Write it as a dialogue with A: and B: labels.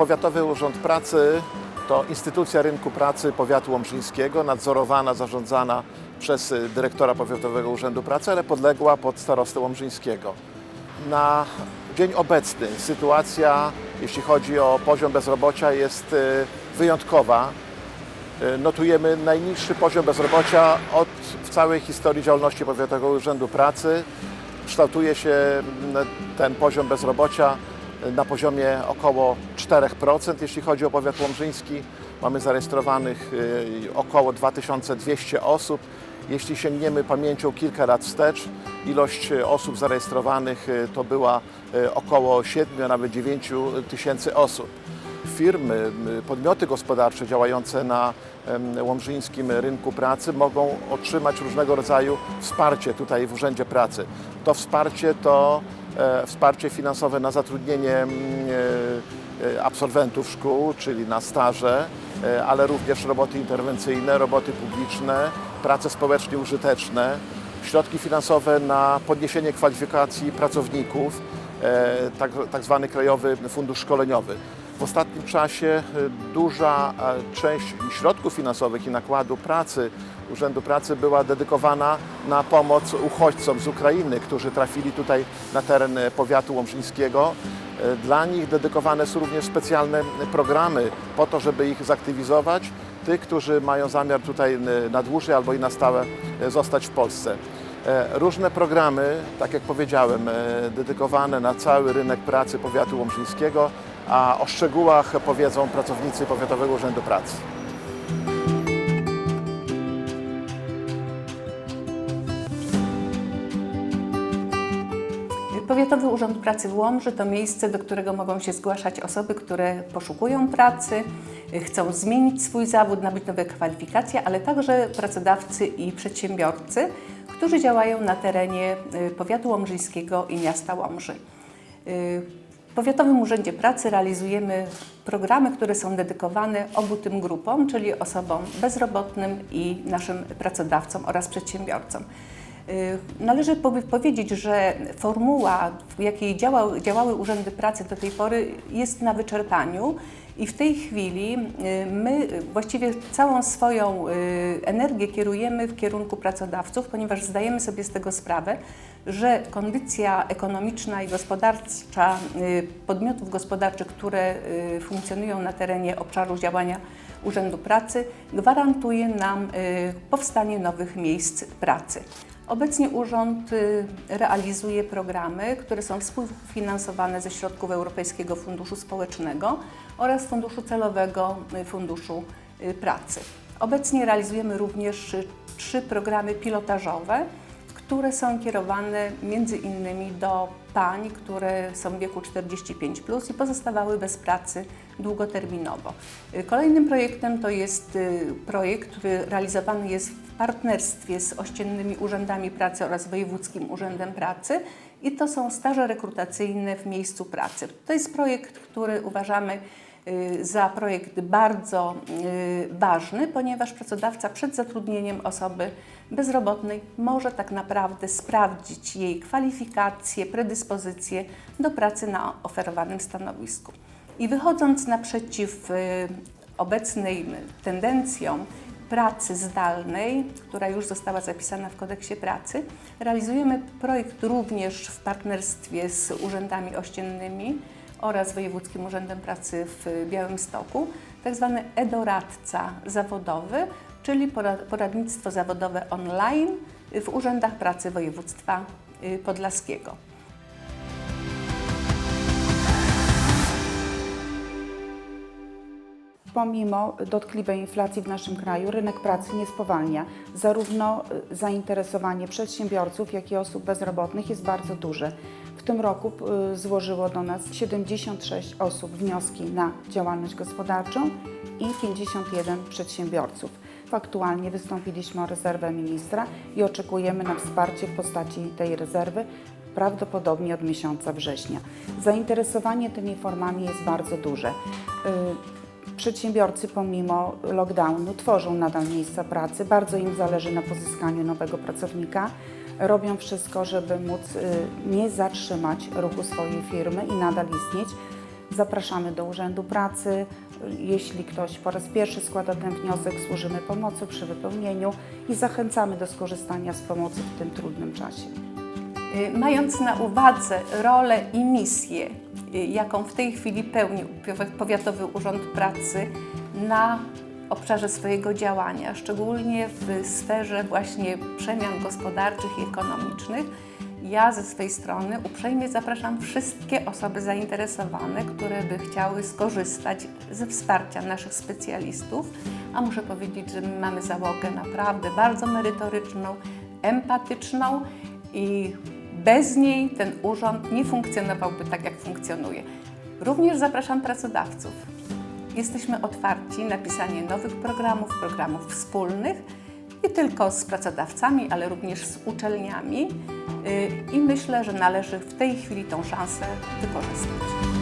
A: Powiatowy Urząd Pracy to instytucja rynku pracy powiatu łomżyńskiego, nadzorowana, zarządzana przez y, dyrektora Powiatowego Urzędu Pracy, ale podległa pod starostę łomżyńskiego. Na dzień obecny sytuacja, jeśli chodzi o poziom bezrobocia, jest y, wyjątkowa. Y, Notujemy najniższy poziom bezrobocia od w całej historii działalności Powiatowego Urzędu Pracy. Kształtuje się mm, ten poziom bezrobocia na poziomie około 4%, jeśli chodzi o powiat łomżyński. Mamy zarejestrowanych y, około 2200 osób. Jeśli sięgniemy pamięcią kilka lat wstecz, ilość y, osób zarejestrowanych y, to była około 7, a nawet 9 tysięcy osób firmy, podmioty gospodarcze działające na łomżyńskim rynku pracy mogą otrzymać różnego rodzaju wsparcie tutaj w Urzędzie Pracy. To wsparcie to e, wsparcie finansowe na zatrudnienie m, e, e, absolwentów szkół, czyli na staże, e, ale również roboty interwencyjne, roboty publiczne, prace społecznie użyteczne, środki finansowe na podniesienie kwalifikacji pracowników, e, tak, tak zwany Krajowy Fundusz Szkoleniowy. W ostatnim czasie e, duża e, część środków finansowych i nakładu pracy Urzędu Pracy była dedykowana na pomoc uchodźcom z Ukrainy, którzy trafili tutaj na teren e, powiatu łomżyńskiego. Dla nich dedykowane są również specjalne programy po to, żeby ich zaktywizować, tych, którzy mają zamiar tutaj na dłużej albo i na stałe zostać w Polsce. Różne programy, tak jak powiedziałem, dedykowane na cały rynek pracy powiatu łomżyńskiego, a o szczegółach powiedzą pracownicy Powiatowego Urzędu Pracy.
B: Powiatowy Urząd Pracy w Łomży to miejsce, do którego mogą się zgłaszać osoby, które poszukują pracy, y, chcą zmienić swój zawód, nabyć nowe kwalifikacje, ale także pracodawcy i przedsiębiorcy, którzy działają na terenie y, powiatu łomżyńskiego i miasta Łomży. W Powiatowym Urzędzie Pracy realizujemy programy, które są dedykowane obu tym grupom, czyli osobom bezrobotnym i naszym pracodawcom oraz przedsiębiorcom. Y, Należy powie- powiedzieć, że formuła, w jakiej działały urzędy pracy do tej pory, jest na wyczerpaniu i w tej chwili y, my y, właściwie całą swoją y, energię kierujemy w kierunku pracodawców, ponieważ zdajemy sobie z tego sprawę, że kondycja ekonomiczna i gospodarcza podmiotów gospodarczych, które funkcjonują na terenie obszaru działania Urzędu Pracy, gwarantuje nam powstanie nowych miejsc pracy. Obecnie urząd y, realizuje programy, które są współfinansowane ze środków Europejskiego Funduszu Społecznego oraz Funduszu Celowego y, Funduszu y, Pracy. Obecnie realizujemy również trzy programy pilotażowe, które są kierowane między innymi do pań, które są w wieku 45 plus i pozostawały bez pracy długoterminowo. Kolejnym projektem to jest projekt, który realizowany jest w partnerstwie z ościennymi urzędami pracy oraz Wojewódzkim Urzędem Pracy i to są staże rekrutacyjne w miejscu pracy. To jest projekt, który uważamy y, za projekt bardzo y, ważny, ponieważ pracodawca przed zatrudnieniem osoby bezrobotnej może tak naprawdę sprawdzić jej kwalifikacje, predyspozycje do pracy na oferowanym stanowisku. I wychodząc naprzeciw y, obecnym tendencjom pracy zdalnej, która już została zapisana w kodeksie pracy, realizujemy projekt również w partnerstwie z urzędami ościennymi oraz Wojewódzkim Urzędem Pracy w Białymstoku, tak zwany e-doradca zawodowy, czyli pora- poradnictwo zawodowe online w urzędach pracy województwa y, podlaskiego.
C: Pomimo dotkliwej inflacji w naszym kraju, rynek pracy nie spowalnia. Zarówno y, zainteresowanie przedsiębiorców, jak i osób bezrobotnych jest bardzo duże. W tym roku y, złożyło do nas 76 osób wnioski na działalność gospodarczą i 51 przedsiębiorców. Aktualnie wystąpiliśmy o rezerwę ministra i oczekujemy na wsparcie w postaci tej rezerwy prawdopodobnie od miesiąca września. Zainteresowanie tymi formami jest bardzo duże. Przedsiębiorcy pomimo lockdownu tworzą nadal miejsca pracy, bardzo im zależy na pozyskaniu nowego pracownika. Robią wszystko, żeby móc y, nie zatrzymać ruchu swojej firmy i nadal istnieć. Zapraszamy do Urzędu Pracy. Jeśli ktoś po raz pierwszy składa ten wniosek, służymy pomocą przy wypełnieniu i zachęcamy do skorzystania z pomocy w tym trudnym czasie.
B: Y, Mając na uwadze rolę i misję, y, jaką w tej chwili pełni Powi- Powiatowy Urząd Pracy na obszarze swojego działania, szczególnie w sferze właśnie przemian gospodarczych i ekonomicznych, ja ze swojej strony uprzejmie zapraszam wszystkie osoby zainteresowane, które by chciały skorzystać ze wsparcia naszych specjalistów, a muszę powiedzieć, że my mamy załogę naprawdę bardzo merytoryczną, empatyczną i bez niej ten urząd nie funkcjonowałby tak, jak funkcjonuje. Również zapraszam pracodawców. Jesteśmy otwarci na pisanie nowych programów, programów wspólnych, nie tylko z pracodawcami, ale również z uczelniami Yy, i myślę, że należy w tej chwili tą szansę wykorzystać.